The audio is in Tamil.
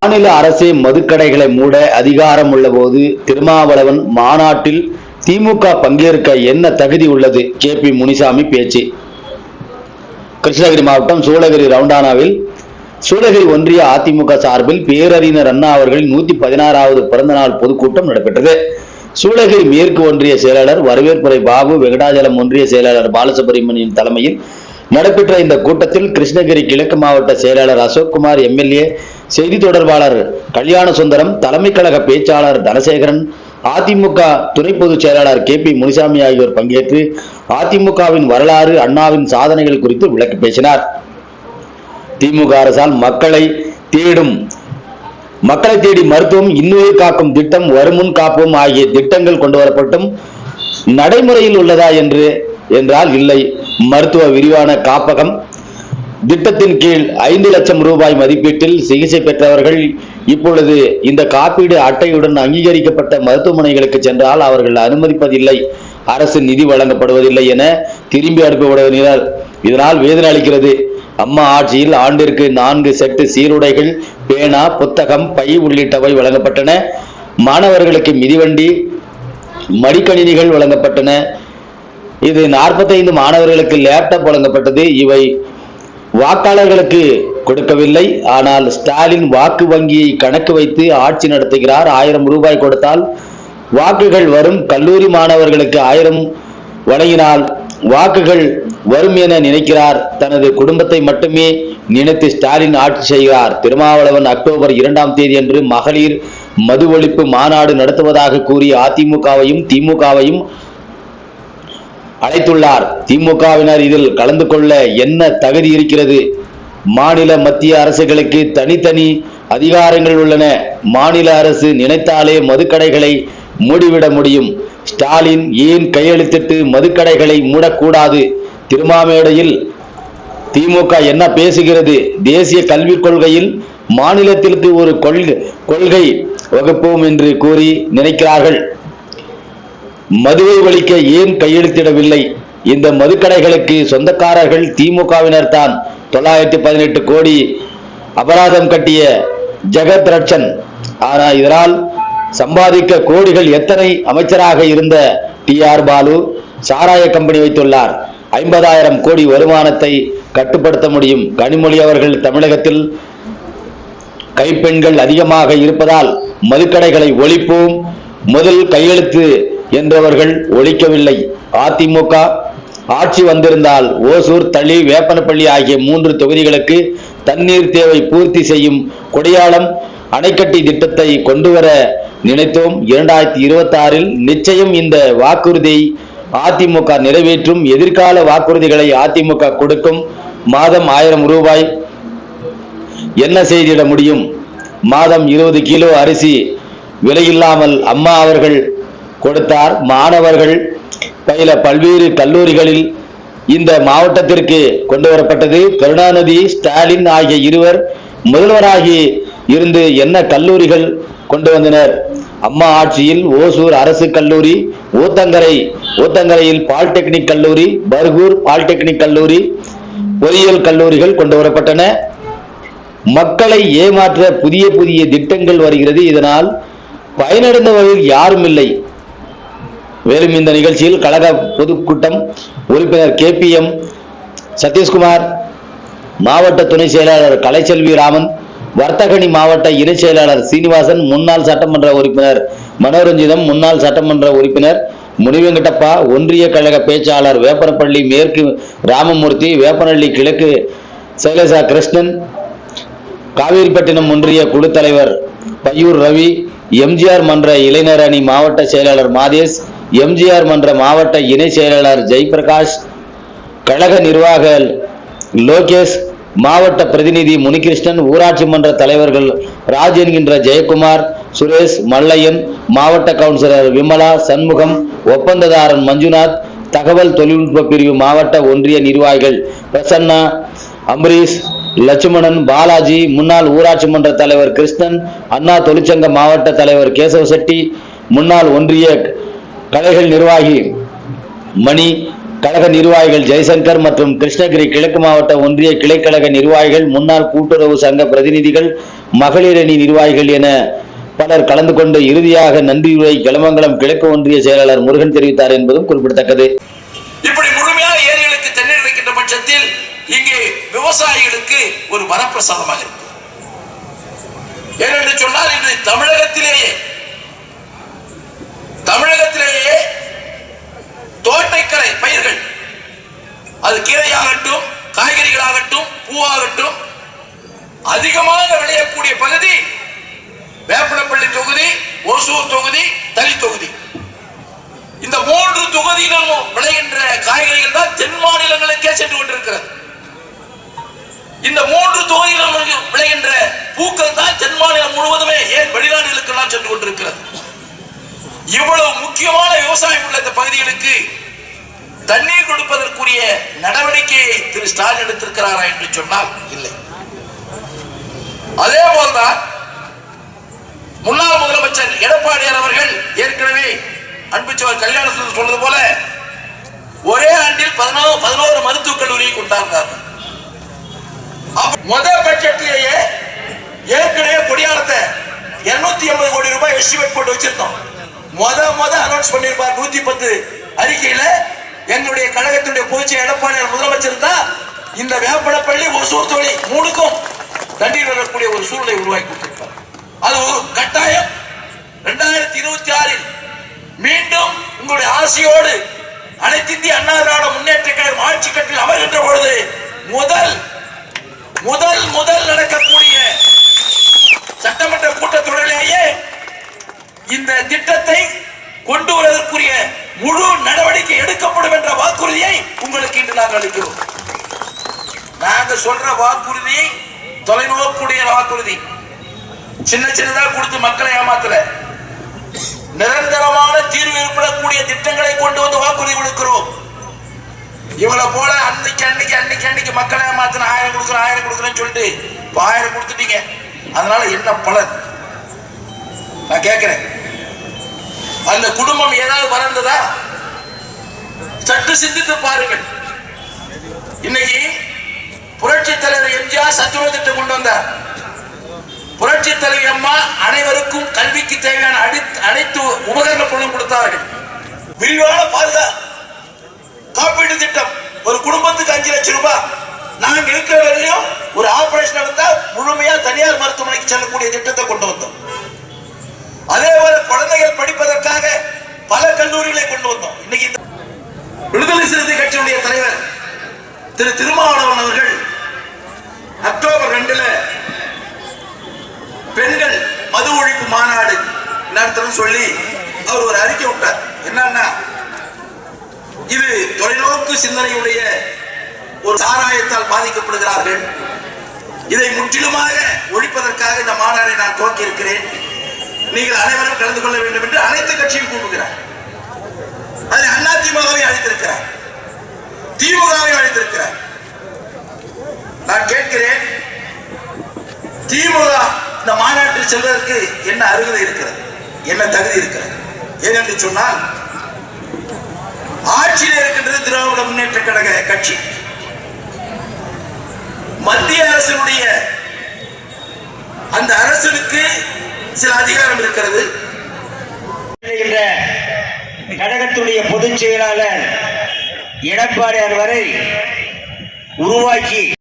மாநில அரசே மதுக்கடைகளை மூட அதிகாரம் உள்ளபோது திருமாவளவன் மாநாட்டில் திமுக பங்கேற்க என்ன தகுதி உள்ளது? கே. பி. முனிசாமி பேச்சு. கிருஷ்ணகிரி மாவட்டம் சூளகிரி ரவுண்டானாவில் சூளகிரி ஒன்றிய அதிமுக சார்பில் பேரறிஞர் அண்ணா அவர்களின் நூத்தி பதினாறாவது பிறந்தநாள் பொதுக்கூட்டம் நடைபெற்றது. சூளகிரி மேற்கு ஒன்றிய செயலாளர் வரவேற்புரை பாபு வெங்கடாஜலம் ஒன்றிய செயலாளர் பாலசுப்ரமணியன் தலைமையில் நடைபெற்ற இந்த கூட்டத்தில் கிருஷ்ணகிரி கிழக்கு மாவட்ட செயலாளர் அசோக்குமார் எம்எல்ஏ செய்தி தொடர்பாளர் கல்யாண சுந்தரம் தலைமை கழக பேச்சாளர் தனசேகரன் அதிமுக துணை பொதுச் செயலாளர் கே பி முனிசாமி ஆகியோர் பங்கேற்று அதிமுகவின் வரலாறு அண்ணாவின் சாதனைகள் குறித்து விளக்கி பேசினார். திமுக அரசால் மக்களை தேடும் மக்களை தேடி மருத்துவம் இன்னுயிர் காக்கும் திட்டம் வருமுன் காப்போம் ஆகிய திட்டங்கள் கொண்டு வரப்பட்டும் நடைமுறையில் உள்ளதா என்று என்றால் இல்லை. மருத்துவ விரிவான காப்பகம் திட்டத்தின் கீழ் ஐந்து லட்சம் ரூபாய் மதிப்பீட்டில் சிகிச்சை பெற்றவர்கள் இப்பொழுது இந்த காப்பீடு அட்டையுடன் அங்கீகரிக்கப்பட்ட மருத்துவமனைகளுக்கு சென்றால் அவர்கள் அனுமதிப்பதில்லை. அரசு நிதி வழங்கப்படுவதில்லை என திரும்பி அனுப்பப்படுவதினால் இதனால் வேதனை அளிக்கிறது. அம்மா ஆட்சியில் ஆண்டிற்கு நான்கு செட்டு சீருடைகள் பேனா புத்தகம் பை உள்ளிட்டவை வழங்கப்பட்டன. மாணவர்களுக்கு மிதிவண்டி மடிக்கணினிகள் வழங்கப்பட்டன. இது 45 மாணவர்களுக்கு லேப்டாப் வழங்கப்பட்டது. இவை வாக்காளர்களுக்கு கொடுக்கவில்லை. ஆனால் ஸ்டாலின் வாக்கு வங்கியை கணக்கு வைத்து ஆட்சி நடத்துகிறார். ஆயிரம் ரூபாய் கொடுத்தால் வாக்குகள் வரும். கல்லூரி மாணவர்களுக்கு ஆயிரம் வழங்கினால் வாக்குகள் வரும் என நினைக்கிறார். தனது குடும்பத்தை மட்டுமே நினைத்து ஸ்டாலின் ஆட்சி செய்கிறார். திருமாவளவன் அக்டோபர் இரண்டாம் தேதி அன்று மகளிர் மது ஒழிப்பு மாநாடு நடத்துவதாக கூறி அதிமுகவையும் திமுகவையும் அழைத்துள்ளார். திமுகவினர் இதில் கலந்து கொள்ள என்ன தகுதி இருக்கிறது? மாநில மத்திய அரசுகளுக்கு தனித்தனி அதிகாரங்கள் உள்ளன. மாநில அரசு நினைத்தாலே மதுக்கடைகளை மூடிவிட முடியும். ஸ்டாலின் ஏன் கையெழுத்திட்டு மதுக்கடைகளை மூடக்கூடாது? திருமாமேடையில் திமுக என்ன பேசுகிறது? தேசிய கல்விக் கொள்கையில் மாநிலத்திற்கு ஒரு கொள்கை கொள்கை வகுப்போம் என்று கூறி நினைக்கிறார்கள். மதுவை ஒழிக்க ஏன் கையெழுத்திடவில்லை? இந்த மதுக்கடைகளுக்கு சொந்தக்காரர்கள் திமுகவினர் தான். தொள்ளாயிரத்தி பதினெட்டு கோடி அபராதம் கட்டிய ஜெகத் ரட்சன். ஆனால் இதனால் சம்பாதிக்க கோடிகள் எத்தனை அமைச்சராக இருந்த டி ஆர் பாலு சாராய கம்பெனி வைத்துள்ளார். ஐம்பதாயிரம் கோடி வருமானத்தை கட்டுப்படுத்த முடியும். கனிமொழி அவர்கள் தமிழகத்தில் கைப்பெண்கள் அதிகமாக இருப்பதால் மதுக்கடைகளை ஒழிப்போம். முதல் கையெழுத்து என்றவர்கள் ஒழிக்கவில்லை. அதிமுக ஆட்சி வந்திருந்தால் ஓசூர் தளி வேப்பனப்பள்ளி ஆகிய மூன்று தொகுதிகளுக்கு தண்ணீர் தேவை பூர்த்தி செய்யும் கொடியாளம் அணைக்கட்டி திட்டத்தை கொண்டுவர நினைத்தோம். இரண்டாயிரத்தி இருபத்தி ஆறில் நிச்சயம் இந்த வாக்குறுதியை அதிமுக நிறைவேற்றும் எதிர்கால வாக்குறுதிகளை அதிமுக கொடுக்கும் மாதம் ஆயிரம் ரூபாய் என்ன செய்திட முடியும்? மாதம் இருபது கிலோ அரிசி விலையில்லாமல் அம்மா அவர்கள் கொடுத்தார். மாணவர்கள் பயில பல்வேறு கல்லூரிகளில் இந்த மாவட்டத்திற்கு கொண்டு வரப்பட்டது. கருணாநிதி ஸ்டாலின் ஆகிய இருவர் முதல்வராகி இருந்து என்ன கல்லூரிகள் கொண்டு வந்தனர்? அம்மா ஆட்சியில் ஓசூர் அரசு கல்லூரி ஊத்தங்கரை ஊத்தங்கரையில் பாலிடெக்னிக் கல்லூரி பர்கூர் பாலிடெக்னிக் கல்லூரி பொறியியல் கல்லூரிகள் கொண்டு வரப்பட்டன மக்களை ஏமாற்ற புதிய புதிய திட்டங்கள் வருகிறது. இதனால் பயனடைந்தவர்கள் யாரும் இல்லை. மேலும் இந்த நிகழ்ச்சியில் கழக பொதுக்கூட்டம் உறுப்பினர் கே பி எம் சதீஷ்குமார் மாவட்ட துணை செயலாளர் கலைச்செல்வி ராமன் வர்த்தகணி மாவட்ட இணை செயலாளர் சீனிவாசன் முன்னாள் சட்டமன்ற உறுப்பினர் மனோரஞ்சிதம் முன்னாள் சட்டமன்ற உறுப்பினர் முனிவெங்கடப்பா ஒன்றிய கழக பேச்சாளர் வேப்பனப்பள்ளி மேற்கு ராமமூர்த்தி வேப்பனள்ளி கிழக்கு சைலசா கிருஷ்ணன் காவேரிப்பட்டினம் ஒன்றிய குழு தலைவர் பையூர் ரவி எம்ஜிஆர் மன்ற இளைஞர் அணி மாவட்ட செயலாளர் மாதேஷ் எம்ஜிஆர் மன்ற மாவட்ட இணை செயலாளர் ஜெயபிரகாஷ் கழக நிர்வாக லோகேஷ் மாவட்ட பிரதிநிதி முனிகிருஷ்ணன் ஊராட்சி மன்ற தலைவர்கள் ராஜ் என்கின்ற ஜெயக்குமார் சுரேஷ் மல்லையன் மாவட்ட கவுன்சிலர் விமலா சண்முகம் ஒப்பந்ததாரன் மஞ்சுநாத் தகவல் தொழில்நுட்ப பிரிவு மாவட்ட ஒன்றிய நிர்வாகிகள் பிரசன்னா அம்பரீஷ் லட்சுமணன் பாலாஜி முன்னாள் ஊராட்சி மன்ற தலைவர் கிருஷ்ணன் அண்ணா தொழிற்சங்க மாவட்ட தலைவர் கேசவ செட்டி முன்னாள் ஒன்றிய கலைகள் நிர்வாகி மணி கழக நிர்வாகிகள் ஜெய்சங்கர் மற்றும் கிருஷ்ணகிரி கிழக்கு மாவட்ட ஒன்றிய கிளைக்கழக நிர்வாகிகள் முன்னாள் கூட்டுறவு சங்க பிரதிநிதிகள் மகளிர் அணி நிர்வாகிகள் என பலர் கலந்து கொண்டு இறுதியாக நன்றியுரை கிளமங்கலம் கிழக்கு ஒன்றிய செயலாளர் முருகன் தெரிவித்தார் என்பதும் குறிப்பிடத்தக்கது. இப்படி முழுமையாக ஏரிகளுக்கு தண்ணீர் வைக்கின்ற பட்சத்தில் இங்கே விவசாயிகளுக்கு ஒரு வரப்பிரசாதமாக இருக்கும் ஏனென்று சொன்னால் இன்று தமிழகத்திலேயே தமிழகத்திலேயே தோட்டக்கலை பயிர்கள் அது கீரையாகட்டும் காய்கறிகளாகட்டும் பூவாகட்டும் அதிகமாக விளையக்கூடிய பகுதி வேப்பனப்பள்ளி தொகுதி ஒசூர் தொகுதி தளி தொகுதி. இந்த மூன்று தொகுதியிலும் விளைகின்ற காய்கறிகள் தான் தென் மாநிலங்களுக்கே சென்று கொண்டிருக்கிறது. இந்த மூன்று தொகுதியிலும் விளைகின்ற பூக்கள் தான் தென் மாநிலம் முழுவதுமே ஏன் வெளிநாடுகளுக்கெல்லாம் சென்று கொண்டிருக்கிறது? இவ்வளவு முக்கியமான விவசாயம் உள்ள இந்த பகுதிகளுக்கு தண்ணீர் கொடுப்பதற்குரிய நடவடிக்கையை திரு ஸ்டாலின் எடுத்திருக்கிறாரா என்று சொன்னால் இல்லை. அதே போல்தான் முன்னாள் முதலமைச்சர் எடப்பாடியார் அவர்கள் ஏற்கனவே அன்புச்சவர் கல்யாண சொன்னது போல ஒரே ஆண்டில் பதினோரு பதினோரு மருத்துவக் கல்லூரியை கொண்டாடினார். முதல் பட்ஜெட்லேயே ஏற்கனவே கொடியாரத்தை இருநூத்தி எண்பது கோடி ரூபாய் எஸ்டிமேட் போட்டு வச்சிருந்தோம். முத முத அனௌன்ஸ் பண்ணியிருப்பார் நூத்தி பத்து அறிக்கையில. எங்களுடைய கழகத்துடைய பொதுச்செயலர் எடப்பாடியார் முதலமைச்சர் தான் இந்த வேப்பனப்பள்ளி ஒசூர் தொழில் மூணுக்கும் தண்ணீர் வரக்கூடிய ஒரு சூழ்நிலை உருவாக்கி கொடுத்திருப்பார். அது ஒரு கட்டாயம். இரண்டாயிரத்தி இருபத்தி ஆறில் மீண்டும் உங்களுடைய ஆசையோடு அனைத்து இந்திய அண்ணா திராவிட முன்னேற்ற கழகம் ஆட்சி கட்டில் அமர்கின்ற பொழுது முதல் முதல் முதல் நடக்கக்கூடிய சட்டமன்ற கூட்டத்தொடரிலேயே இந்த திட்டத்தை கொண்டு வருவதற்குரிய முழு நடவடிக்கை எடுக்கப்படும் என்ற வாக்குறுதியை உங்களுக்கு இன்று நாங்கள் அளிக்கிறோம். நாங்கள் சொல்ற வாக்குறுதி தொலைநோக்குடைய வாக்குறுதி. சின்ன சின்னதா கொடுத்து மக்களை ஏமாத்தல. நிரந்தரமான தீர்வு ஏற்படக்கூடிய திட்டங்களை கொண்டு வந்து வாக்குறுதி கொடுக்கிறோம். இவளை போல அன்னைக்கு அன்னைக்கு அன்னைக்கு அன்னைக்கு மக்களை ஏமாத்தின ஆயிரம் கொடுக்குறோம் ஆயிரம் கொடுக்குறேன்னு சொல்லிட்டு இப்போ ஆயிரம் கொடுத்துட்டீங்க. அதனால என்ன பலன்? நான் கேட்கிறேன் அந்த குடும்பம் ஏதாவது வளர்ந்ததா? சற்று சிந்தித்து பாருங்கள். இன்னைக்கு புரட்சி தலைவர் எம்ஜிஆர் சத்துணவு திட்டம் கொண்டு வந்தார். புரட்சி தலைவி அம்மா அனைவருக்கும் கல்விக்கு தேவையான அனைத்து உபகரண பொருளும் கொடுத்தார்கள். விரிவான பாதுகா காப்பீட்டு திட்டம். ஒரு குடும்பத்துக்கு அஞ்சு லட்சம் ரூபாய். நாங்க இருக்கிற வரையிலும் ஒரு ஆபரேஷன் நடந்தால் முழுமையா தனியார் மருத்துவமனைக்கு செல்லக்கூடிய திட்டத்தை கொண்டு வந்தோம். அதே போல குழந்தைகள் படிப்பதற்காக பல கல்லூரிகளை கொண்டு வந்தோம். இன்னைக்கு இந்த விடுதலை சிறுத்தை கட்சியினுடைய தலைவர் திரு திருமாவளவன் அவர்கள் அக்டோபர் ரெண்டுல பெண்கள் மது ஒழிப்பு மாநாடு நடத்தணும் சொல்லி அவர் ஒரு அறிக்கை விட்டார். என்னன்னா இது தொலைநோக்கு சிந்தனையுடைய ஒரு சாராயத்தால் பாதிக்கப்படுகிறார்கள். இதை முற்றிலுமாக ஒழிப்பதற்காக இந்த மாநாடை நான் துவக்கி இருக்கிறேன் நீங்கள் அனைவரும் கலந்து கொள்ள வேண்டும் என்று அனைத்து கட்சியும் கூப்பிடுகிறார் அதில் அதிமுகவை அழைத்திருக்கிறார். திமுகவை அழைத்திருக்கிறார். நான் கேட்கிறேன் திமுக இந்த மாநாட்டில் செல்வதற்கு என்ன அருகதை இருக்கிறது? என்ன தகுதி இருக்கிறது? ஏனென்று சொன்னால் ஆட்சியில் இருக்கின்றது திராவிட முன்னேற்ற கழக கட்சி. மத்திய அரசினுடைய அந்த அரசனுக்கு சில அதிகாரம் இருக்கிறது. என்ற கழகத்துடைய பொதுச் செயலாளர் எடப்பாடியார் வரை உருவாக்கி